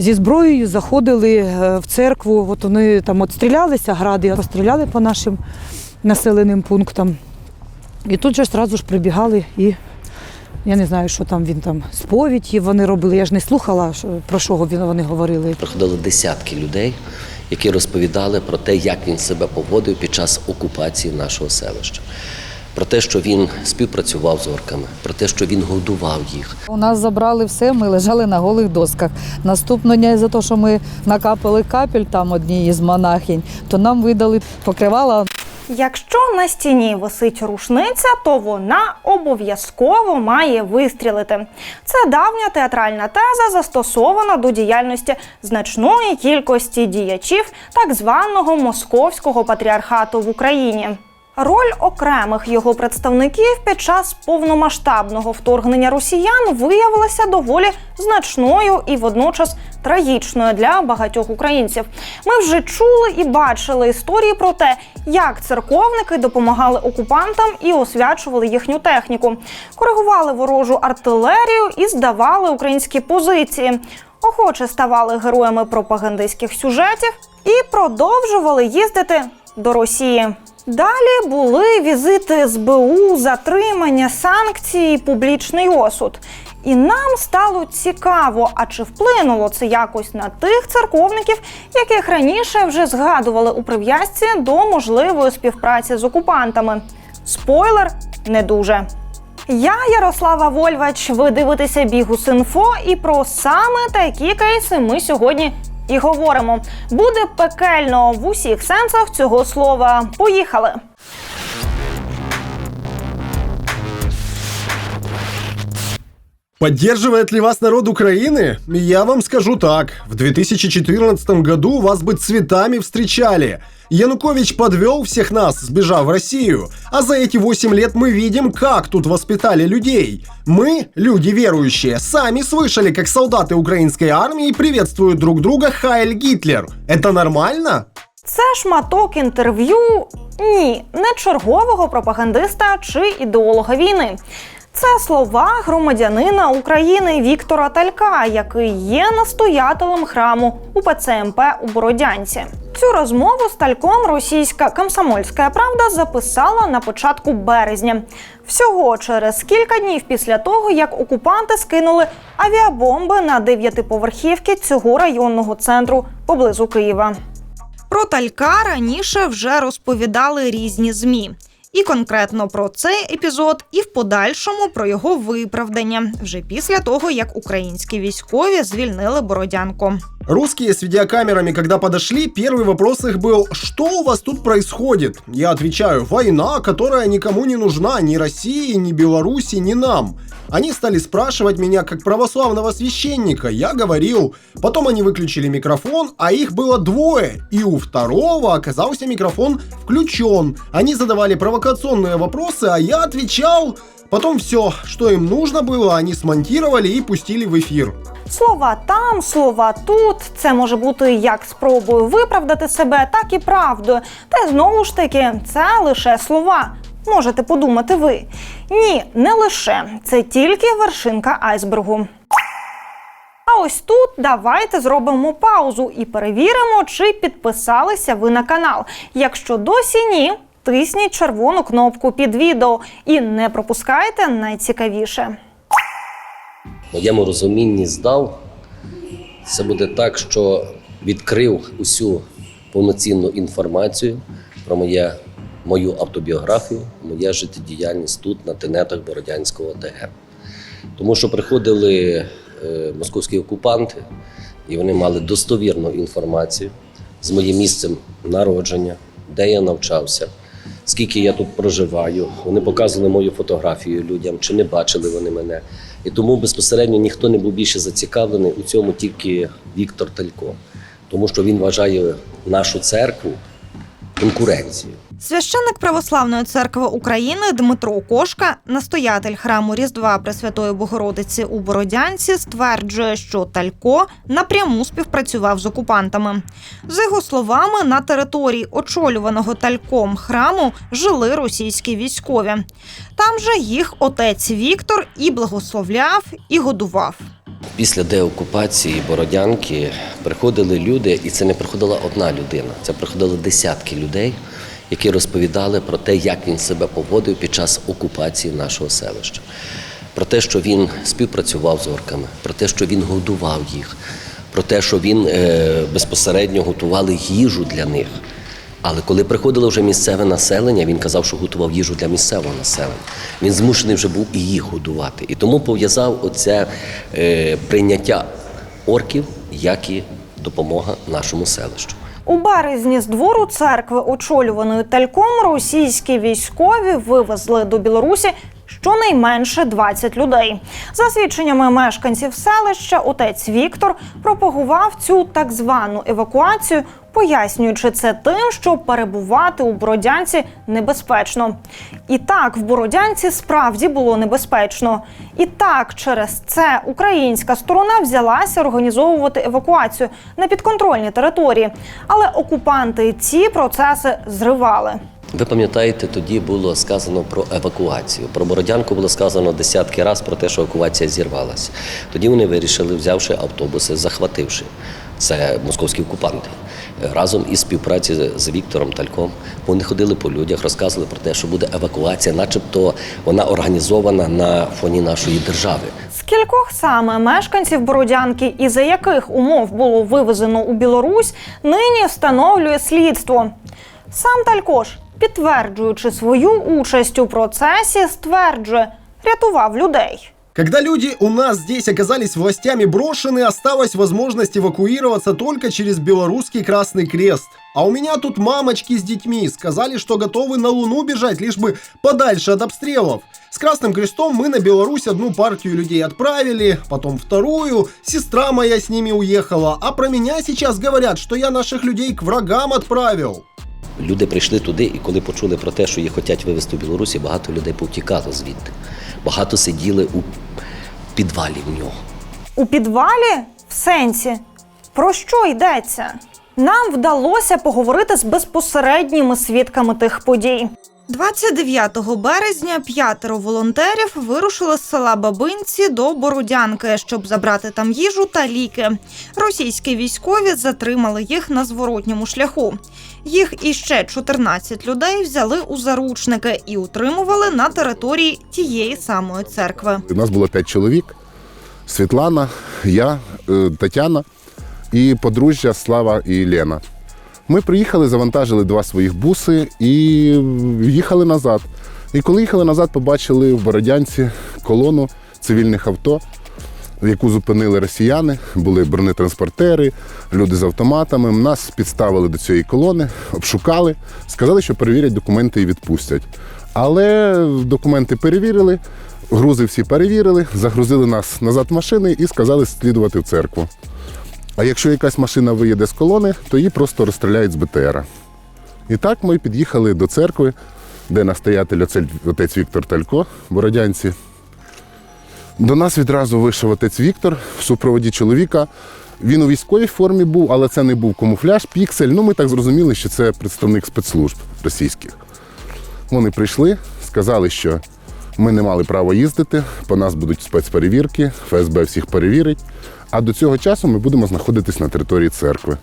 зі зброєю заходили е, в церкву. От вони там от стрілялися, гради, постріляли по нашим населеним пунктам. І тут же одразу ж прибігали і я не знаю, що там він там сповіді вони робили. Я ж не слухала, про що вони говорили. Приходили десятки людей, які розповідали про те, як він себе поводив під час окупації нашого селища. Про те, що він співпрацював з орками, про те, що він годував їх. У нас забрали все, ми лежали на голих досках. Наступного дня, за те, що ми накапали капель там одній із монахинь, то нам видали покривала Якщо на стіні висить рушниця, то вона обов'язково має вистрілити. Це давня театральна теза, застосована до діяльності значної кількості діячів так званого московського патріархату в Україні. Роль окремих його представників під час повномасштабного вторгнення росіян виявилася доволі значною і водночас трагічною для багатьох українців. Ми вже чули і бачили історії про те, як церковники допомагали окупантам і освячували їхню техніку, коригували ворожу артилерію і здавали українські позиції. Охоче ставали героями пропагандистських сюжетів і продовжували їздити до Росії. Далі були візити СБУ, затримання, санкції, публічний осуд. І нам стало цікаво, а чи вплинуло це якось на тих церковників, яких раніше вже згадували у прив'язці до можливої співпраці з окупантами. Спойлер не дуже. Я Ярослава Вольвач. Ви дивитеся Бігус.Інфо і про саме такі кейси ми сьогодні і говоримо. Буде пекельно в усіх сенсах цього слова. Поїхали! Поддерживает ли вас народ Украины? Я вам скажу так. В 2014 году вас бы цветами встречали. Янукович подвел всех нас, сбежав в Россию. А за эти 8 лет мы видим, как тут воспитали людей. Мы, люди верующие, сами слышали, как солдаты украинской армии приветствуют друг друга Хайль Гитлер. Это нормально? Це шматок інтерв'ю ні, не чергового пропагандиста чи ідеолога війни. Це слова громадянина України Віктора Талька, який є настоятелем храму УПЦ МП у Бородянці. Цю розмову з Тальком російська комсомольська правда записала на початку березня. Всього через кілька днів після того, як окупанти скинули авіабомби на дев'ятиповерхівки цього районного центру поблизу Києва. Про Талька раніше вже розповідали різні змі. І конкретно про цей епізод, і в подальшому про його виправдання вже після того, як українські військові звільнили Бородянку. Русские с видеокамерами, когда подошли, первый вопрос их был «Что у вас тут происходит?» Я отвечаю «Война, которая никому не нужна, ни России, ни Беларуси, ни нам». Они стали спрашивать меня как православного священника, я говорил. Потом они выключили микрофон, а их было двое, и у второго оказался микрофон включен. Они задавали провокационные вопросы, а я отвечал. Потом все, что им нужно было, они смонтировали и пустили в эфир. Слова там, слова тут. Це може бути як спробою виправдати себе, так і правдою. Та знову ж таки, це лише слова. Можете подумати ви. Ні, не лише. Це тільки вершинка айсбергу. А ось тут давайте зробимо паузу і перевіримо, чи підписалися ви на канал. Якщо досі ні, тисніть червону кнопку під відео і не пропускайте найцікавіше. В моєму розумінні здав, це буде так, що відкрив усю повноцінну інформацію про моє, мою автобіографію, моя життєдіяльність тут, на тенетах Бородянського ОТГ. Тому що приходили е, московські окупанти, і вони мали достовірну інформацію з моїм місцем народження, де я навчався, скільки я тут проживаю. Вони показували мою фотографію людям, чи не бачили вони мене. І тому безпосередньо ніхто не був більше зацікавлений у цьому тільки Віктор Талько, тому що він вважає нашу церкву конкуренцією. Священник Православної церкви України Дмитро Кошка, настоятель храму Різдва Пресвятої Богородиці у Бородянці, стверджує, що Талько напряму співпрацював з окупантами. За його словами, на території очолюваного тальком храму жили російські військові. Там же їх отець Віктор і благословляв, і годував. після деокупації Бородянки приходили люди, і це не приходила одна людина, це приходили десятки людей, які розповідали про те, як він себе поводив під час окупації нашого селища. Про те, що він співпрацював з орками, про те, що він годував їх, про те, що він е, безпосередньо готували їжу для них. Але коли приходило вже місцеве населення, він казав, що готував їжу для місцевого населення. Він змушений вже був і їх годувати. І тому пов'язав оце е, прийняття орків, як і допомога нашому селищу. У березні з двору церкви, очолюваної тальком, російські військові вивезли до Білорусі щонайменше 20 людей. За свідченнями мешканців селища, отець Віктор пропагував цю так звану евакуацію, пояснюючи це тим, що перебувати у Бородянці небезпечно. І так, в Бородянці справді було небезпечно. І так, через це українська сторона взялася організовувати евакуацію на підконтрольній території. Але окупанти ці процеси зривали. Ви пам'ятаєте, тоді було сказано про евакуацію. Про Бородянку було сказано десятки разів про те, що евакуація зірвалася. Тоді вони вирішили, взявши автобуси, захвативши це московські окупанти. Разом із співпраці з- Віктором Тальком вони ходили по людях, розказували про те, що буде евакуація, начебто вона організована на фоні нашої держави. Скількох саме мешканців Бородянки і за яких умов було вивезено у Білорусь, нині встановлює слідство. Сам Талькош, підтверджуючи свою участь у процесі, стверджує, рятував людей. Когда люди у нас здесь оказались властями брошены, осталась возможность эвакуироваться только через белорусский Красный Крест. А у меня тут мамочки с детьми сказали, что готовы на Луну бежать, лишь бы подальше от обстрелов. С Красным Крестом мы на Беларусь одну партию людей отправили, потом вторую, сестра моя с ними уехала, а про меня сейчас говорят, что я наших людей к врагам отправил. Люди прийшли туди, і коли почули про те, що їх хочуть вивезти в Білорусі, багато людей повтікало звідти. Багато сиділи у підвалі в нього. У підвалі в сенсі. Про що йдеться? Нам вдалося поговорити з безпосередніми свідками тих подій. 29 березня п'ятеро волонтерів вирушили з села Бабинці до Бородянки, щоб забрати там їжу та ліки. Російські військові затримали їх на зворотньому шляху. Їх іще 14 людей взяли у заручники і утримували на території тієї самої церкви. У нас було п'ять чоловік: Світлана, я, е, Тетяна і подружжя Слава і Лена. Ми приїхали, завантажили два своїх буси і їхали назад. І коли їхали назад, побачили в Бородянці колону цивільних авто, яку зупинили росіяни. Були бронетранспортери, люди з автоматами. Нас підставили до цієї колони, обшукали, сказали, що перевірять документи і відпустять. Але документи перевірили, грузи всі перевірили, загрузили нас назад в машини і сказали слідувати в церкву. А якщо якась машина виїде з колони, то її просто розстріляють з БТРа. І так ми під'їхали до церкви, де настоятель отець Віктор Талько, бородянці. До нас відразу вийшов отець Віктор в супроводі чоловіка. Він у військовій формі був, але це не був камуфляж, піксель. Ну, ми так зрозуміли, що це представник спецслужб російських. Вони прийшли, сказали, що ми не мали права їздити, по нас будуть спецперевірки, ФСБ всіх перевірить. А до цього часу ми будемо знаходитись на території церкви.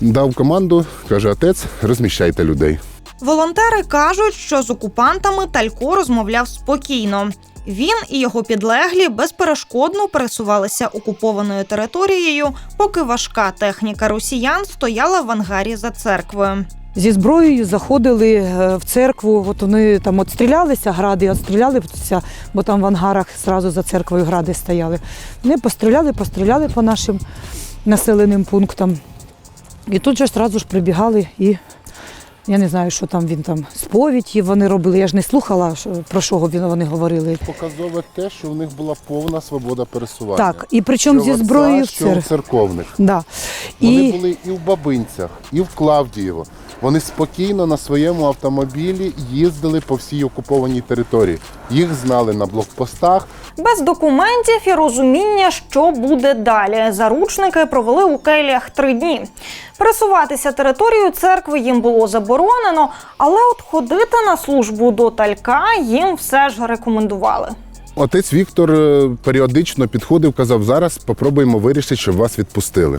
Дав команду, каже отець, розміщайте людей. Волонтери кажуть, що з окупантами Талько розмовляв спокійно. Він і його підлеглі безперешкодно пересувалися окупованою територією, поки важка техніка росіян стояла в ангарі за церквою. Зі зброєю заходили е, в церкву. От вони там отстрілялися, гради відстрілялися, бо там в ангарах зразу за церквою гради стояли. Вони постріляли, постріляли по нашим населеним пунктам. І тут же одразу ж прибігали і я не знаю, що там він там сповідь вони робили. Я ж не слухала, про що вони говорили. Показове те, що в них була повна свобода пересування. Так, і причому зі Що зброєю в що в церковних. Да. Вони І... були і в Бабинцях, і в Клавдієво. Вони спокійно на своєму автомобілі їздили по всій окупованій території. Їх знали на блокпостах. Без документів і розуміння, що буде далі. Заручники провели у келіях три дні. Пересуватися територією церкви їм було заборонено, але от ходити на службу до талька їм все ж рекомендували. Отець Віктор е, періодично підходив, казав, зараз спробуємо вирішити, щоб вас відпустили.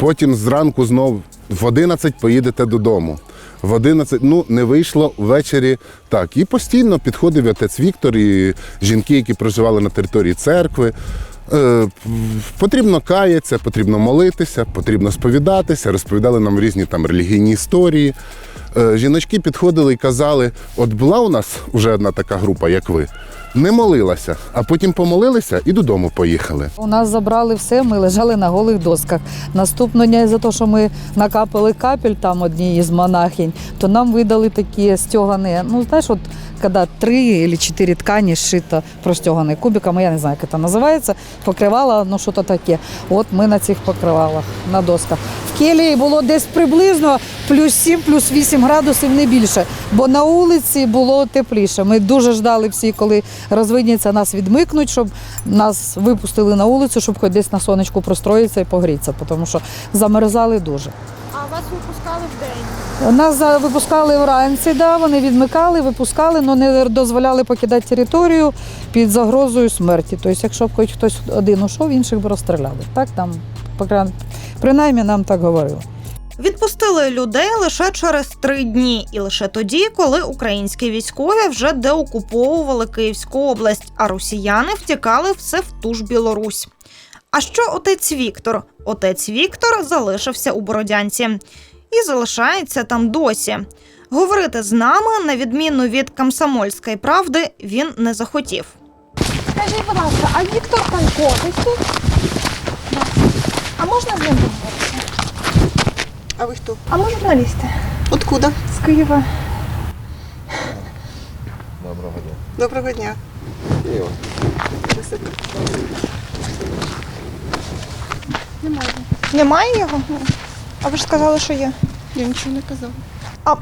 Потім зранку знов в 11 поїдете додому. В 11, ну не вийшло ввечері так. І постійно підходив отець Віктор, і жінки, які проживали на території церкви. Е, потрібно каятися, потрібно молитися, потрібно сповідатися, розповідали нам різні там релігійні історії. Е, жіночки підходили і казали: от була у нас вже одна така група, як ви, не молилася, а потім помолилися і додому поїхали. У нас забрали все, ми лежали на голих досках. Наступного дня, за те, що ми накапали капель там одній із монахинь, то нам видали такі стегані, ну знаєш, от коли три або чотири ткані зшито простегані кубиками, я не знаю, як це називається, покривало, ну що то таке. От ми на цих покривалах, на досках. Келії було десь приблизно плюс 7, плюс 8 градусів, не більше, бо на вулиці було тепліше. Ми дуже ждали всі, коли розвидняться, нас відмикнуть, щоб нас випустили на вулицю, щоб хоч десь на сонечку простроїтися і погрітися, тому що замерзали дуже. А вас випускали в день? Нас випускали вранці, да, вони відмикали, випускали, але не дозволяли покидати територію під загрозою смерті. Тобто, якщо б хоч хтось один ушов, інших б розстріляли. Так там, принаймні, нам так говорили. Відпустили людей лише через три дні, і лише тоді, коли українські військові вже деокуповували Київську область, а росіяни втікали все в ту ж Білорусь. А що отець Віктор? Отець Віктор залишився у Бородянці і залишається там досі. Говорити з нами, на відміну від комсомольської правди, він не захотів. Скажіть, будь ласка, а Віктор Панько десь тут? А можна з ним поговорити? А ви хто? А ми журналісти Откуда? з Києва. Доброго дня. Доброго дня. Немає Немає його? А ви ж сказали, що є. Я нічого не казала. А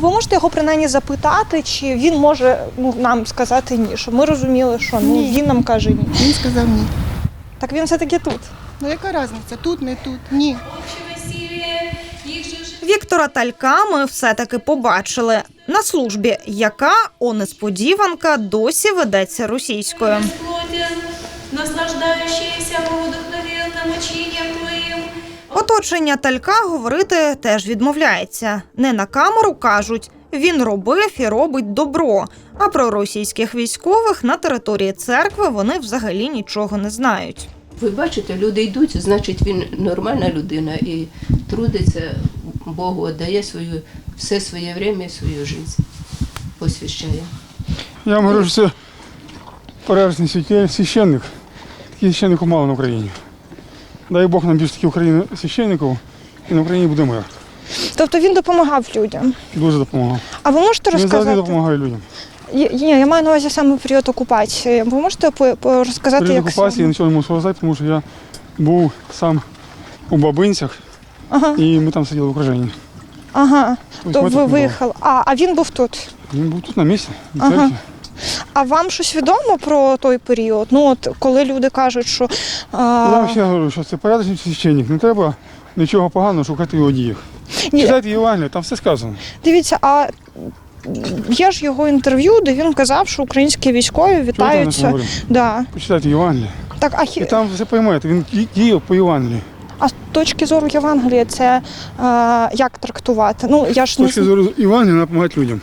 ви можете його принаймні запитати, чи він може ну, нам сказати ні, щоб ми розуміли, що ну, Ні. він нам каже ні. Він сказав ні. Так він все-таки тут. Ну яка різниця? Тут, не тут. Ні. Віктора Талька ми все-таки побачили на службі, яка, о несподіванка, досі ведеться російською. Оточення Талька говорити теж відмовляється. Не на камеру кажуть. Він робив і робить добро. А про російських військових на території церкви вони взагалі нічого не знають. Ви бачите, люди йдуть, значить він нормальна людина і трудиться Богу, віддає свою, все своє время і свою життя, посвящає. Я вам говорю, що це перевесний священ- священник. Таких священників мало на Україні. Дай Бог нам більше таких України священників, і на Україні буде мир. Тобто він допомагав людям. Дуже допомагав. А ви можете Він завжди розказати? допомагає людям. Є- Ні, я маю на увазі саме період окупації. Ви можете розказати, При як окупації я нічого не можу сказати, тому що я був сам у Бабинцях, Ага, і ми там сиділи в окруженні. ага. То ви виїхали. А, а він був тут. Він був тут на місці, в Ага. церкві. А вам щось відомо про той період? Ну от коли люди кажуть, що Я а, ще говорю, що це порядочний священник. Не треба нічого поганого шукати в його діях. ні, Читайте Євангелія, там все сказано. дивіться, а є ж його інтерв'ю, де він казав, що українські військові не вітаються. Да. Почитайте Євангелія. Так, а, І там все поймете, він ді- діяв по Євангелії. а з точки зору Євангелія, це а, як трактувати? Ну я ж З точки зна- зору Євангелія допомагати людям.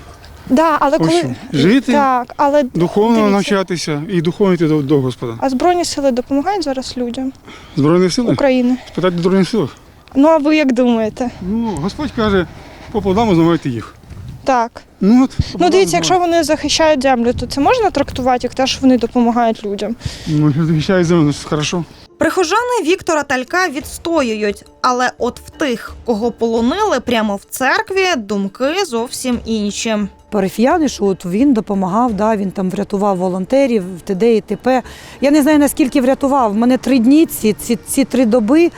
да, але Ось коли що, жити, так, але Духовно дивіться, навчатися і духовно йти до, до Господа. А збройні сили допомагають зараз людям Збройні сили? України. Спитати до Збройних сил. Ну а ви як думаєте? Ну, Господь каже, по плодам узнавайте їх. Так. Ну, от, Ну дивіться, якщо вони захищають землю, то це можна трактувати як те, що вони допомагають людям. Ну, захищають землю, значить хорошо. Прихожани Віктора Талька відстоюють, але от в тих, кого полонили прямо в церкві, думки зовсім інші. парафіяни, що от він допомагав, да, він там врятував волонтерів, т.д. і т.п. Я не знаю, наскільки врятував. У мене три дні, ці, ці, ці три доби.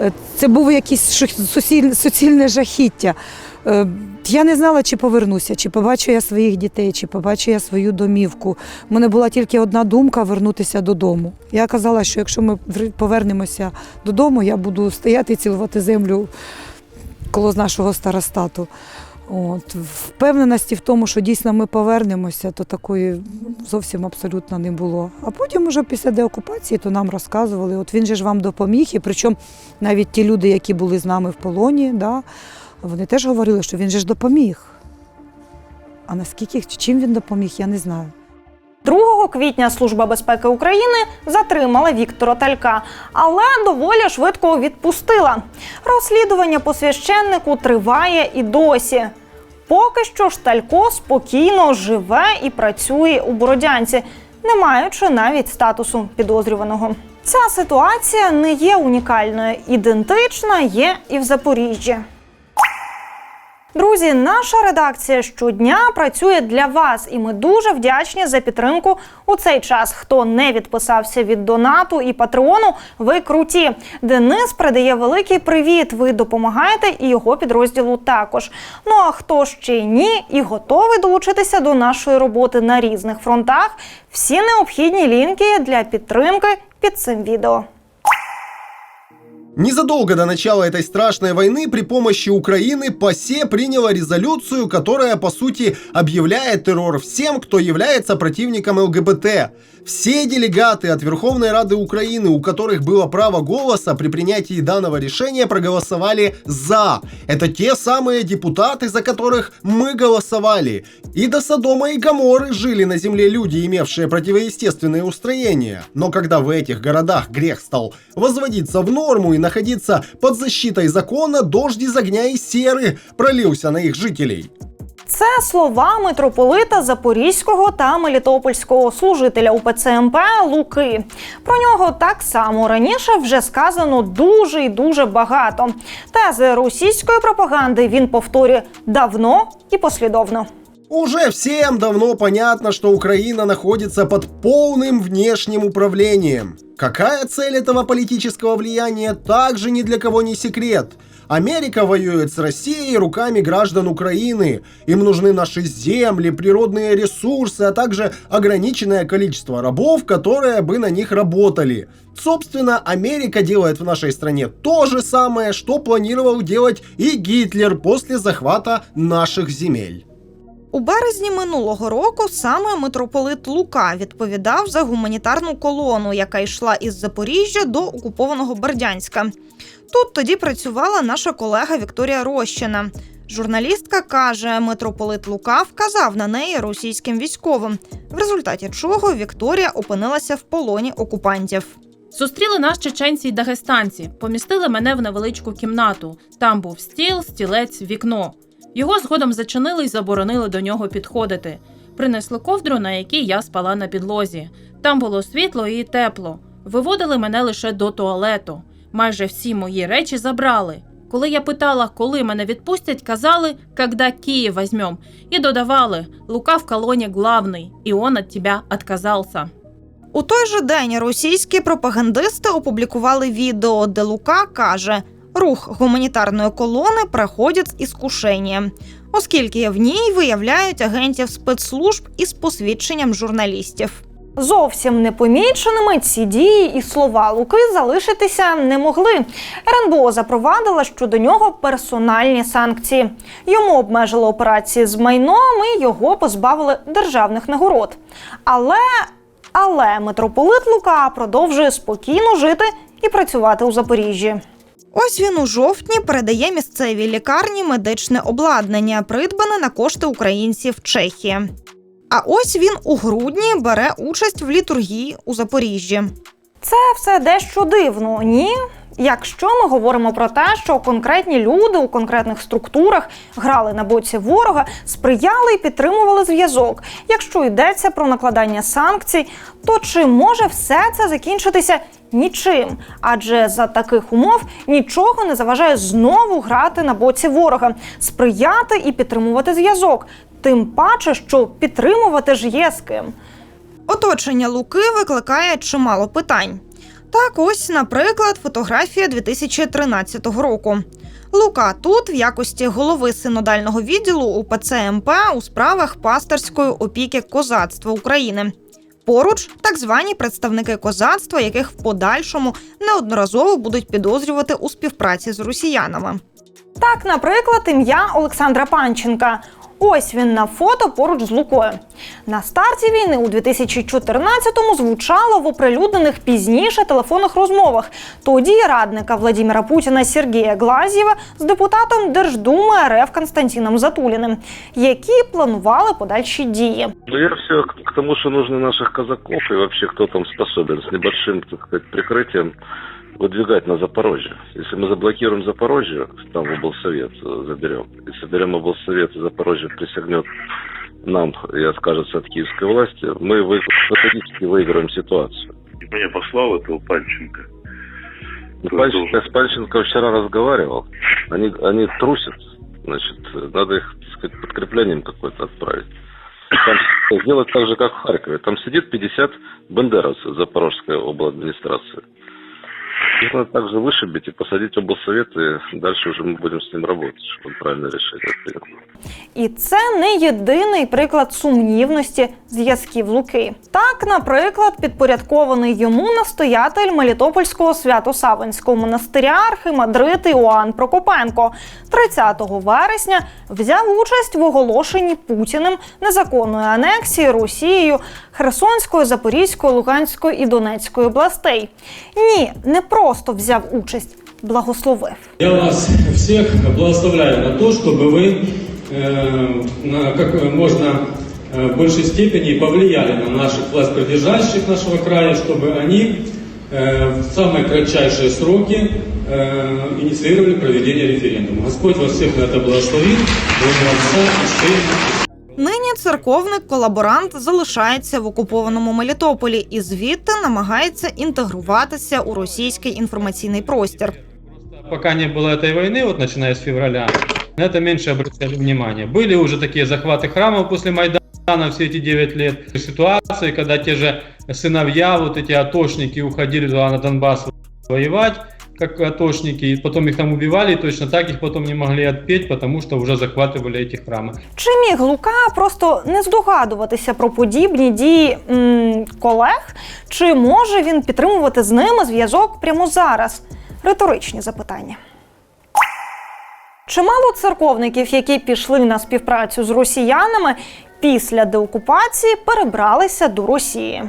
е, Це було якесь суцільне жахіття. Я не знала, чи повернуся, чи побачу я своїх дітей, чи побачу я свою домівку. У мене була тільки одна думка вернутися додому. Я казала, що якщо ми повернемося додому, я буду стояти і цілувати землю коло нашого старостату. От, впевненості в тому, що дійсно ми повернемося, то такої зовсім абсолютно не було. А потім, уже після деокупації, то нам розказували, от він же ж вам допоміг. І причому навіть ті люди, які були з нами в полоні, да, вони теж говорили, що він же ж допоміг. А наскільки чим він допоміг, я не знаю. 2 квітня Служба безпеки України затримала Віктора Талька, але доволі швидко відпустила. Розслідування по священнику триває і досі. Поки що ж Талько спокійно живе і працює у Бородянці, не маючи навіть статусу підозрюваного. Ця ситуація не є унікальною, ідентична є і в Запоріжжі. Друзі, наша редакція щодня працює для вас, і ми дуже вдячні за підтримку у цей час. Хто не відписався від донату і патреону, ви круті. Денис передає великий привіт. Ви допомагаєте і його підрозділу також. Ну а хто ще ні і готовий долучитися до нашої роботи на різних фронтах? Всі необхідні лінки для підтримки під цим відео. Незадолго до начала этой страшной войны при помощи Украины ПАСЕ приняла резолюцию, которая по сути объявляет террор всем, кто является противником ЛГБТ. Все делегаты от Верховной Рады Украины, у которых было право голоса при принятии данного решения, проголосовали «за». Это те самые депутаты, за которых мы голосовали. И до Содома и Гоморры жили на земле люди, имевшие противоестественные устроения. Но когда в этих городах грех стал возводиться в норму и находиться под защитой закона, дождь из огня и серы пролился на их жителей. Це слова митрополита Запорізького та Мелітопольського служителя УПЦ МП Луки. Про нього так само раніше вже сказано дуже і дуже багато. Тези російської пропаганди він повторює давно і послідовно. Уже всем давно понятно, что Украина находится под полным внешним управлением. Какая цель этого политического влияния, также ни для кого не секрет. Америка воюет с Россией руками граждан Украины. Им нужны наши земли, природные ресурсы, а также ограниченное количество рабов, которые бы на них работали. Собственно, Америка делает в нашей стране то же самое, что планировал делать и Гитлер после захвата наших земель. У березні минулого року саме митрополит Лука відповідав за гуманітарну колону, яка йшла із Запоріжжя до окупованого Бердянська. Тут тоді працювала наша колега Вікторія Рощина. Журналістка каже, митрополит Лука вказав на неї російським військовим, в результаті чого Вікторія опинилася в полоні окупантів. Зустріли нас чеченці й дагестанці, помістили мене в невеличку кімнату. Там був стіл, стілець, вікно. Його згодом зачинили й заборонили до нього підходити. Принесли ковдру, на якій я спала на підлозі. Там було світло і тепло. Виводили мене лише до туалету. Майже всі мої речі забрали. Коли я питала, коли мене відпустять, казали, когда Київ возьмем, і додавали Лука в колоні главний, і он от тебя отказался. У той же день російські пропагандисти опублікували відео, де Лука каже: рух гуманітарної колони проходить з іскушенням, оскільки в ній виявляють агентів спецслужб із посвідченням журналістів. Зовсім непоміченими ці дії і слова Луки залишитися не могли. РНБО запровадила щодо нього персональні санкції. Йому обмежили операції з майном і його позбавили державних нагород. Але, але митрополит Лука продовжує спокійно жити і працювати у Запоріжжі. Ось він у жовтні передає місцевій лікарні медичне обладнання, придбане на кошти українців Чехії. А ось він у грудні бере участь в літургії у Запоріжжі. Це все дещо дивно, ні? Якщо ми говоримо про те, що конкретні люди у конкретних структурах грали на боці ворога, сприяли і підтримували зв'язок. Якщо йдеться про накладання санкцій, то чи може все це закінчитися нічим? Адже за таких умов нічого не заважає знову грати на боці ворога, сприяти і підтримувати зв'язок. Тим паче, що підтримувати ж є з ким. Оточення Луки викликає чимало питань. Так, ось, наприклад, фотографія 2013 року. Лука тут в якості голови синодального відділу УПЦ МП у справах пасторської опіки козацтва України. Поруч так звані представники козацтва, яких в подальшому неодноразово будуть підозрювати у співпраці з росіянами. Так, наприклад, ім'я Олександра Панченка. Ось він на фото поруч з Лукою. На старті війни у 2014-му звучало в оприлюднених пізніше телефонних розмовах тоді радника Владимира Путіна Сергія Глазєва з депутатом Держдуми РФ Константином Затуліним, які планували подальші дії. Ну, я все к, тому, что нужно наших казаков и вообще кто там способен с небольшим, так сказать, прикрытием выдвигать на Запорожье. Если мы заблокируем Запорожье, там облсовет э, заберем, и соберем облсовет, и Запорожье присягнет нам и откажется от киевской власти, мы вы, стратегически выиграем ситуацию. Я послал этого Панченко. Ну, Панченко, я с Панченко вчера разговаривал. Они, они трусят. Значит, надо их, так сказать, подкреплением какое-то отправить. Там сделать так же, как в Харькове. Там сидит 50 бандеровцев Запорожской обладминистрации. Их надо также вышибить и посадить в облсовет, и дальше уже мы будем с ним работать, чтобы он правильно решить это. І це не єдиний приклад сумнівності зв'язків Луки. Так, наприклад, підпорядкований йому настоятель Мелітопольського свято-савинського монастиря архимандрит Іоанн Прокопенко 30 вересня взяв участь в оголошенні Путіним незаконної анексії Росією Херсонської, Запорізької, Луганської і Донецької областей. Ні, не просто взяв участь, благословив. Я вас всех благословляю на то, чтобы вы э, на как можно э, большей степени повлияли на наших властпридержащих нашего края, чтобы они э, в самые кратчайшие сроки э, инициировали проведение референдума. Господь вас всех на это благословит. Во имя Отца и Сына Нині церковник колаборант залишається в окупованому Мелітополі і звідти намагається інтегруватися у російський інформаційний простір. пока не было этой войны, вот начиная с февраля, на это меньше обращали внимание. Были уже такие захваты храмов после Майдана все эти 9 лет. Ситуации, когда те же сыновья, вот эти атошники уходили туда на Донбасс воевать, как атошники, и потом их там убивали, и точно так их потом не могли отпеть, потому что уже захватывали эти храмы. Чи міг Лука просто не здогадуватися про подібні дії м, колег? Чи може він підтримувати з ними зв'язок прямо зараз? Риторичні запитання. Чимало церковників, які пішли на співпрацю з росіянами після деокупації, перебралися до Росії.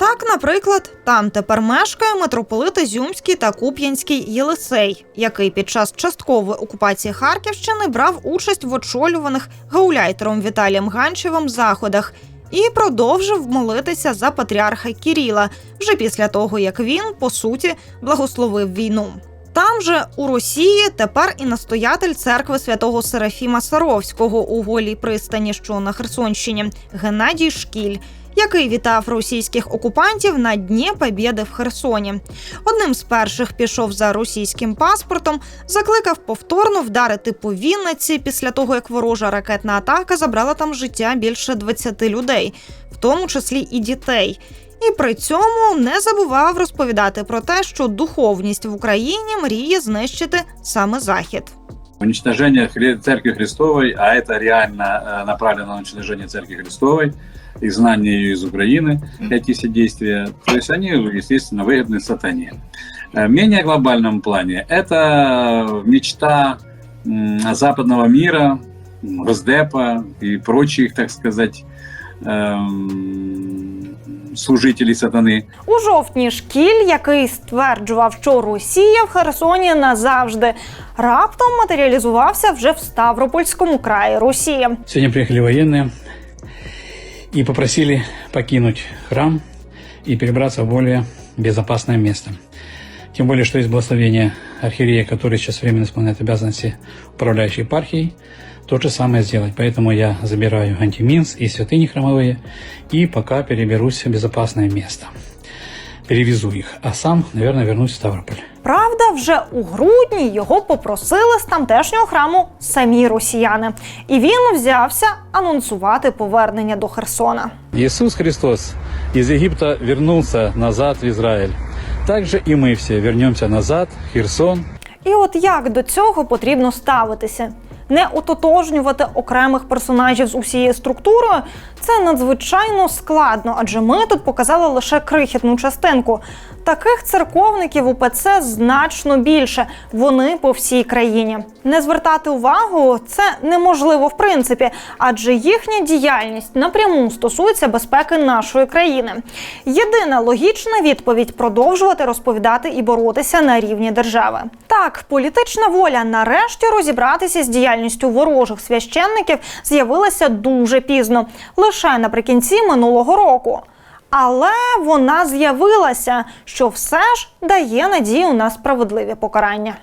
Так, наприклад, там тепер мешкає митрополит Ізюмський та Куп'янський Єлисей, який під час часткової окупації Харківщини брав участь в очолюваних гауляйтером Віталієм Ганчевим заходах і продовжив молитися за патріарха Кіріла вже після того, як він по суті благословив війну. Там же у Росії тепер і настоятель церкви святого Серафіма Саровського у голій пристані, що на Херсонщині, Геннадій Шкіль, який вітав російських окупантів на Дні Побєди в Херсоні. Одним з перших пішов за російським паспортом, закликав повторно вдарити по Вінниці після того, як ворожа ракетна атака забрала там життя більше 20 людей, в тому числі і дітей. І при цьому не забував розповідати про те, що духовність в Україні мріє знищити саме захід. Уничтожение Церкви Христовой, а это реально э, направлено на уничтожение Церкви Христовой, изгнание ее из Украины, эти все действия, то есть они, естественно, выгодны сатане. Э, В менее глобальном плане это мечта м, западного мира, м, Госдепа и прочих, так сказать, эм, служителей сатаны. У жовтні шкіль, який стверджував, що Росія в Херсоні назавжди, раптом матеріалізувався вже в Ставропольському краї Росії. Сегодня приехали военные и попросили покинуть храм и перебраться в более безопасное место. Тем более, что есть благословение архиерея, который сейчас временно исполняет обязанности управляющей епархией, то же самое сделать. Поэтому я забираю антиминс и святыни храмовые и пока переберусь в безопасное место. Перевезу их, а сам, наверное, вернусь в Ставрополь. Правда, вже у грудні його попросили з тамтешнього храму самі росіяни, і він взявся анонсувати повернення до Херсона. Иисус Христос из Египта вернулся назад в Израиль. Также и мы все вернемся назад Херсон, І от як до цього потрібно ставитися? Не ототожнювати окремих персонажів з усією структурою це надзвичайно складно, адже ми тут показали лише крихітну частинку. Таких церковників у ПЦ значно більше. Вони по всій країні. Не звертати увагу це неможливо в принципі, адже їхня діяльність напряму стосується безпеки нашої країни. Єдина логічна відповідь продовжувати розповідати і боротися на рівні держави. Так, політична воля нарешті розібратися з діяльністю ворожих священників з'явилася дуже пізно, лише наприкінці минулого року. Але вона з'явилася, що все ж дає надію на справедливі покарання.